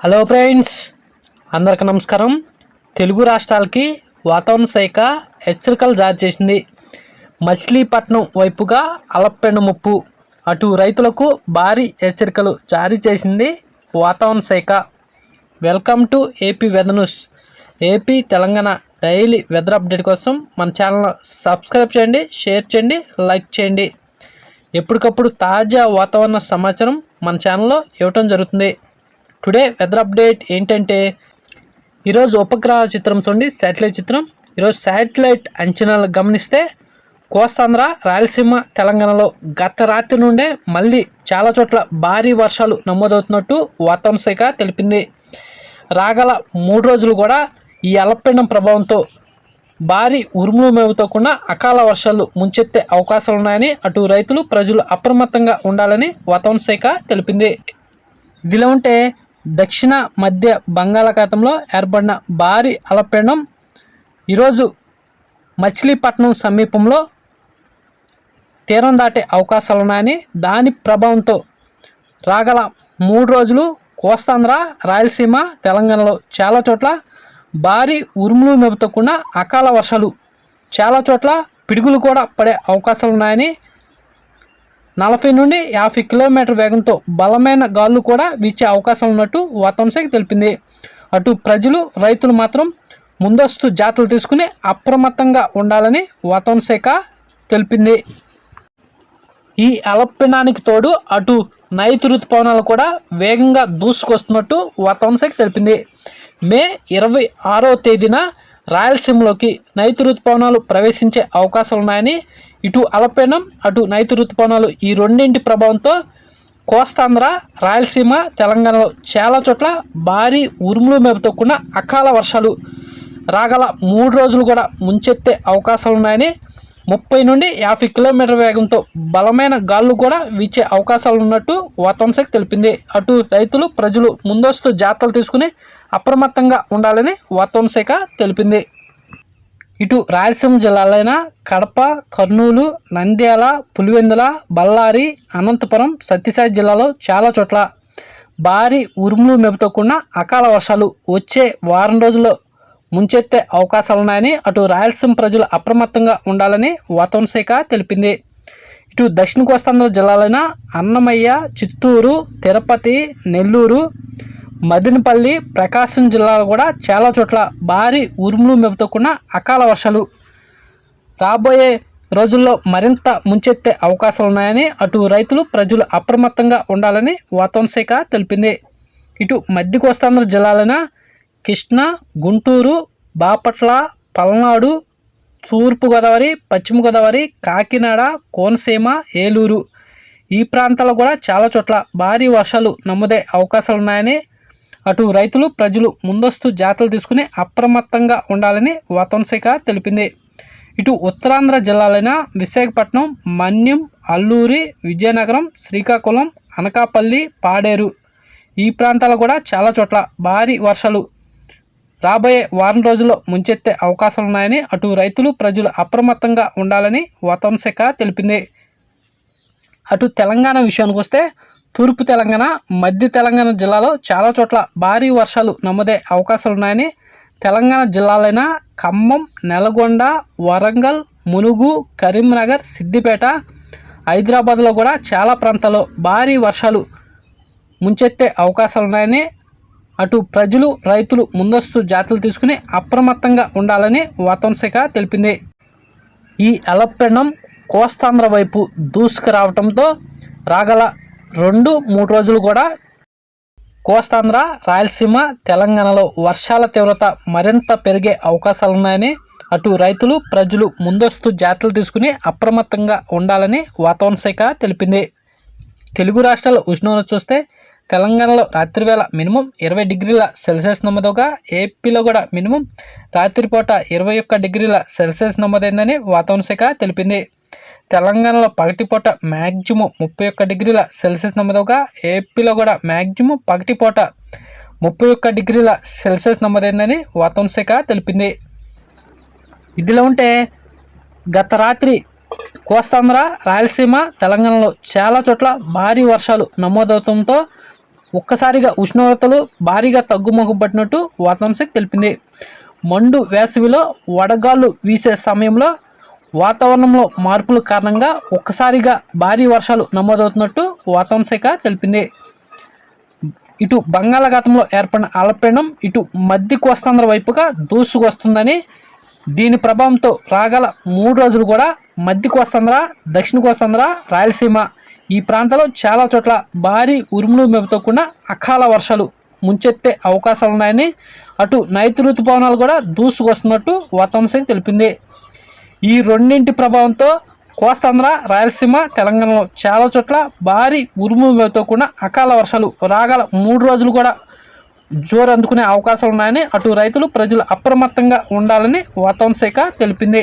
Hello friends అందరికి నమస్కారం. తెలుగు రాష్ట్రాలకి వాతావరణ శాఖ హెచ్చరికలు జారీ చేసింది. మచిలీపట్నం వైపుగా అలపెండు ముప్పు. అటు రైతులకు భారీ హెచ్చరికలు జారీ చేసింది వాతావరణ శాఖ. Welcome to AP weather news. AP Telangana daily weather update కోసం మన ఛానల్ సబ్స్క్రైబ్ చేయండి షేర్ చేయండి లైక్ చేయండి. ఎప్పటికప్పుడు తాజా వాతావరణ సమాచారం మన ఛానల్లో ఇవ్వటం జరుగుతుంది. టుడే వెదర్ అప్డేట్ ఏంటంటే ఈరోజు ఉపగ్రహ చిత్రం చూడండి శాటిలైట్ చిత్రం. ఈరోజు శాటిలైట్ అంచనాలు గమనిస్తే కోస్తాంధ్ర రాయలసీమ తెలంగాణలో గత రాత్రి నుండే మళ్ళీ చాలా చోట్ల భారీ వర్షాలు నమోదవుతున్నట్టు వాతావరణ శాఖ తెలిపింది. రాగల మూడు రోజులు కూడా ఈ అల్పపీడనం ప్రభావంతో భారీ ఉరుములు మేవుతో కూడిన అకాల వర్షాలు ముంచెత్తే అవకాశాలు ఉన్నాయని అటు రైతులు ప్రజలు అప్రమత్తంగా ఉండాలని వాతావరణ శాఖ తెలిపింది. ఇదిలా ఉంటే దక్షిణ మధ్య బంగాళాఖాతంలో ఏర్పడిన భారీ అల్పపీడనం ఈరోజు మచిలీపట్నం సమీపంలో తీరం దాటే అవకాశాలు ఉన్నాయని దాని ప్రభావంతో రాగల మూడు రోజులు కోస్తాంధ్ర రాయలసీమ తెలంగాణలో చాలా చోట్ల భారీ ఉరుములు మెబుతకుండా అకాల వర్షాలు. చాలా చోట్ల పిడుగులు కూడా పడే అవకాశాలు ఉన్నాయని నలభై నుండి యాభై కిలోమీటర్ వేగంతో బలమైన గాలు కూడా వీచే అవకాశం ఉన్నట్టు వాతావరణ శాఖ తెలిపింది. అటు ప్రజలు రైతులు మాత్రం ముందస్తు జాతలు తీసుకుని అప్రమత్తంగా ఉండాలని వాతావరణ శాఖ తెలిపింది. ఈ అల్పపీడనానికి తోడు అటు నైరుతి ఋతుపవనాలు కూడా వేగంగా దూసుకొస్తున్నట్టు వాతావరణ శాఖ తెలిపింది. మే ఇరవై ఆరో తేదీన రాయలసీమలోకి నైతి ఋతుపవనాలు ప్రవేశించే అవకాశాలు ఉన్నాయని ఇటు అలపేనం అటు నైతి ఋతుపవనాలు ఈ రెండింటి ప్రభావంతో కోస్తాంధ్ర రాయలసీమ తెలంగాణలో చాలా చోట్ల భారీ ఉరుములు మెరుపుతో కూడిన అకాల వర్షాలు రాగల మూడు రోజులు కూడా ముంచెత్తే అవకాశాలు ఉన్నాయని ముప్పై నుండి యాభై కిలోమీటర్ వేగంతో బలమైన గాళ్ళు కూడా వీచే అవకాశాలు ఉన్నట్టు వాతావరణ శాఖ తెలిపింది. అటు రైతులు ప్రజలు ముందస్తు జాగ్రత్తలు తీసుకుని అప్రమత్తంగా ఉండాలని వాతావరణ శాఖ తెలిపింది. ఇటు రాయలసీమ జిల్లాలైన కడప కర్నూలు నంద్యాల పులివెందుల బళ్ళారి అనంతపురం సత్యసాయి జిల్లాలో చాలా చోట్ల భారీ ఉరుములు మెపుతో కూడిన అకాల వర్షాలు వచ్చే వారం రోజుల్లో ముంచెత్తే అవకాశాలున్నాయని అటు రాయలసీమ ప్రజలు అప్రమత్తంగా ఉండాలని వాతావరణ శాఖ తెలిపింది. ఇటు దక్షిణ కోస్తాంధ్ర జిల్లాలైన అన్నమయ్య చిత్తూరు తిరుపతి నెల్లూరు మదినపల్లి ప్రకాశం జిల్లాలో కూడా చాలా చోట్ల భారీ ఉరుములు మెరుపుతో కూడిన అకాల వర్షాలు. రాబోయే రోజుల్లో మరింత ముంచెత్తే అవకాశాలు ఉన్నాయని అటు రైతులు ప్రజలు అప్రమత్తంగా ఉండాలని వాతావరణ శాఖ తెలిపింది. ఇటు మధ్య కోస్తాంధ్ర జిల్లాలైన కృష్ణా గుంటూరు బాపట్ల పల్నాడు తూర్పుగోదావరి పశ్చిమ గోదావరి కాకినాడ కోనసీమ ఏలూరు. ఈ ప్రాంతాల్లో కూడా చాలా చోట్ల భారీ వర్షాలు నమ్మదే అవకాశాలు ఉన్నాయని అటు రైతులు ప్రజలు ముందస్తు జాగ్రత్తలు తీసుకుని అప్రమత్తంగా ఉండాలని వాతావరణ శాఖ తెలిపింది. ఇటు ఉత్తరాంధ్ర జిల్లాలైన విశాఖపట్నం మన్యం అల్లూరి విజయనగరం శ్రీకాకుళం అనకాపల్లి పాడేరు ఈ ప్రాంతాల్లో కూడా చాలా చోట్ల భారీ వర్షాలు రాబోయే వారం రోజుల్లో ముంచెత్తే అవకాశాలు ఉన్నాయని అటు రైతులు ప్రజలు అప్రమత్తంగా ఉండాలని వాతావరణ శాఖ తెలిపింది. అటు తెలంగాణ విషయానికి వస్తే తూర్పు తెలంగాణ మధ్య తెలంగాణ జిల్లాలో చాలా చోట్ల భారీ వర్షాలు నమోదే అవకాశాలున్నాయని తెలంగాణ జిల్లాలైన ఖమ్మం నల్గొండ వరంగల్ ములుగు కరీంనగర్ సిద్దిపేట హైదరాబాద్లో కూడా చాలా ప్రాంతాల్లో భారీ వర్షాలు ముంచెత్తే అవకాశాలు ఉన్నాయని అటు ప్రజలు రైతులు ముందస్తు జాతులు తీసుకుని అప్రమత్తంగా ఉండాలని వాతావరణ తెలిపింది. ఈ అలపెండం కోస్తాంధ్ర వైపు దూసుకురావటంతో రాగల రెండు మూడు రోజులు కూడా కోస్తాంధ్ర రాయలసీమ తెలంగాణలో వర్షాల తీవ్రత మరింత పెరిగే అవకాశాలున్నాయని అటు రైతులు ప్రజలు ముందస్తు జాతులు తీసుకుని అప్రమత్తంగా ఉండాలని వాతావరణ శాఖ తెలిపింది. తెలుగు రాష్ట్రాల ఉష్ణోగ్రత చూస్తే తెలంగాణలో రాత్రివేళ మినిమం ఇరవై డిగ్రీల సెల్సియస్ నమోదవగా ఏపీలో కూడా మినిమం రాత్రిపూట ఇరవై ఒక్క డిగ్రీల సెల్సియస్ నమోదైందని వాతావరణ శాఖ తెలిపింది. తెలంగాణలో పగటిపూట మ్యాక్సిమం ముప్పై ఒక్క డిగ్రీల సెల్సియస్ నమోదవగా ఏపీలో కూడా మ్యాక్సిమం పగటిపూట ముప్పై ఒక్క డిగ్రీల సెల్సియస్ నమోదైందని వాతావరణ శాఖ తెలిపింది. ఇదిలో ఉంటే గత రాత్రి కోస్తాంధ్ర రాయలసీమ తెలంగాణలో చాలా చోట్ల భారీ వర్షాలు నమోదవడంతో ఒక్కసారిగా ఉష్ణోగ్రతలు భారీగా తగ్గుముఖపట్టినట్టు వాతావరణ శాఖ తెలిపింది. మండు వేసవిలో వడగాళ్ళు వీసే సమయంలో వాతావరణంలో మార్పుల కారణంగా ఒక్కసారిగా భారీ వర్షాలు నమోదవుతున్నట్టు వాతావరణ శాఖ తెలిపింది. ఇటు బంగాళాఖాతంలో ఏర్పడిన అల్పపీడనం ఇటు మధ్య కోస్తాంధ్ర వైపుగా దూసుకొస్తుందని దీని ప్రభావంతో రాగల మూడు రోజులు కూడా మధ్య కోస్తాంధ్ర దక్షిణ కోస్తాంధ్ర రాయలసీమ ఈ ప్రాంతంలో చాలా చోట్ల భారీ ఉరుములు మెరుపుతో కూడిన అకాల వర్షాలు ముంచెత్తే అవకాశాలు ఉన్నాయని అటు నైతి ఋతుపవనాలు కూడా దూసుకొస్తున్నట్టు వాతావరణ శాఖ తెలిపింది. ఈ రెండింటి ప్రభావంతో కోస్తాంధ్ర రాయలసీమ తెలంగాణలో చాలా చోట్ల భారీ ఉరుము మెరుపుతో కూడిన అకాల వర్షాలు రాగల మూడు రోజులు కూడా జోరు అందుకునే అవకాశాలు ఉన్నాయని అటు రైతులు ప్రజలు అప్రమత్తంగా ఉండాలని వాతావరణ శాఖ తెలిపింది.